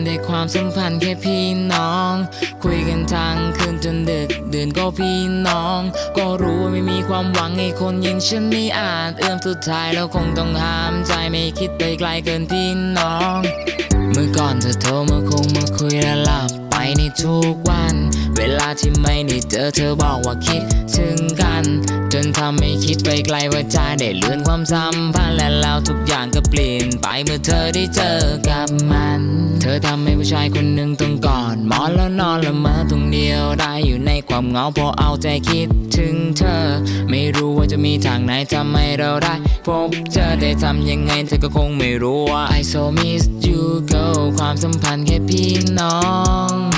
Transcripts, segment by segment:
คุยกันทุกวันในความสัมพันธ์แค่พี่น้อง คุยกันทางคืนจนดึกดื่นก็พี่น้อง ก็รู้ว่าไม่มีความหวังให้คนอย่างฉันไม่อาจเอื้อมสุดท้ายแล้วคงต้องห้ามใจไม่คิดไปไกลเกินพี่น้อง เมื่อก่อนเธอโทรมาคงมาคุยและหลับ ในทุกวัน เวลาที่ไม่ได้เจอเธอบอกว่าคิดถึงกัน จนทำให้คิดไปไกลว่าใจได้เลื่อนความสัมพันธ์และแล้วทุกอย่างก็เปลี่ยนไปเมื่อเธอได้เจอกับมัน เธอทำให้ผู้ชายคนหนึ่งต้องกอนหมอนแล้วนอนละเมอตรงเดียวได้อยู่ในความเหงาพอเอาใจคิดถึงเธอ ไม่รู้ว่าจะมีทางไหนทำให้เราได้พบเจอได้ทำยังไงเธอก็คงไม่รู้ว่า I so miss you go ความสัมพันธ์แค่พี่น้อง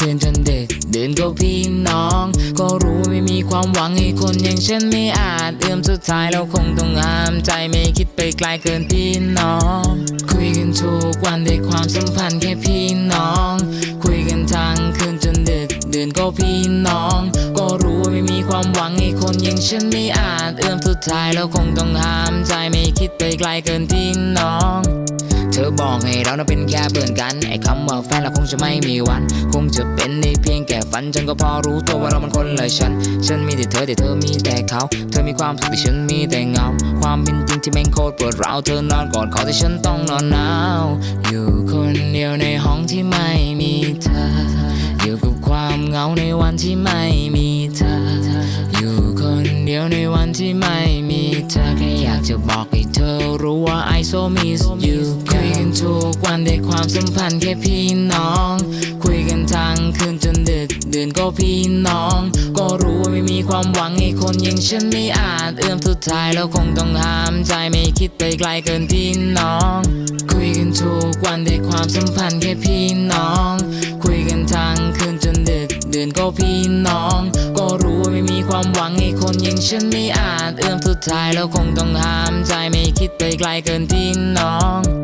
กันทั้งคืนจนดึกดื่นก็พี่น้อง ก็รู้ว่าไม่มีความหวังให้คนอย่างฉันไม่อาจเอื้อมสุดท้ายเราคงต้องห้ามใจไม่คิดไปไกลเกินพี่น้อง คุยกันทุกวันในความสัมพันธ์แค่พี่น้อง คุยกันทั้งคืนจนดึกดื่นก็พี่น้อง ก็รู้ว่าไม่มีความหวังให้คนอย่างฉันไม่อาจเอื้อมสุดท้ายเราคงต้องห้ามใจไม่คิดไปไกลเกินพี่น้อง ธอบอกให้เรานั้นเป็นแค่เพื่อนกันไอ้คำว่าแฟนเราคงจะไม่มีวัน คงจะเป็นในเพียงแค่ฝันฉันก็พอรู้ตัวว่าเรามันคนละฉัน ฉันมีแต่เธอแต่เธอมีแต่เขา เธอมีความสุขแต่ฉันมีแต่เงา ความเป็นจริงที่แม่งโคตรปวดร้าวเธอนอนกอดเขาแต่ฉันต้องนอนหนาวอยู่คนเดียวในห้องที่ไม่มีเธอ อยู่กับความเหงาในวันที่ไม่มีเธอ อยู่คนเดียวในวันที่ไม่มีเธอแค่อยากจะบอกให้เธอรู้ว่า I so miss you ทุกวันในความสัมพันธ์แค่พี่น้อง คุยกันทั้งคืนจนดึกดื่นก็พี่น้อง ก็รู้ว่าไม่มีความหวังให้คนอย่างฉันไม่อาจเอื้อมสุดท้ายแล้วคงต้องห้ามใจไม่คิดไปไกลเกินพี่น้อง คุยกันทุกวันในความสัมพันธ์แค่พี่น้อง คุยกันทั้งคืนจนดึกดื่นก็พี่น้อง ก็รู้ว่าไม่มีความหวังให้คนอย่างฉันไม่อาจเอื้อมสุดท้ายแล้วคงต้องห้ามใจไม่คิดไปไกลเกินพี่น้อง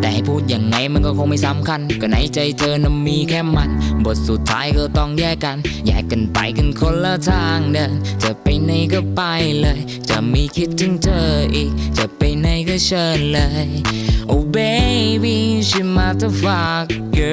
แต่ให้พูดยังไงมันก็คงไม่สำคัญ ก็ในใจเธอนั้นมีแค่มัน บทสุดท้ายก็ต้องแยกกัน แยกกันไปกันคนละทางเดิน จะไปไหนก็ไปเลย จะไม่คิดถึงเธออีก จะไปไหนก็เชิญเลย Oh baby she motherfucker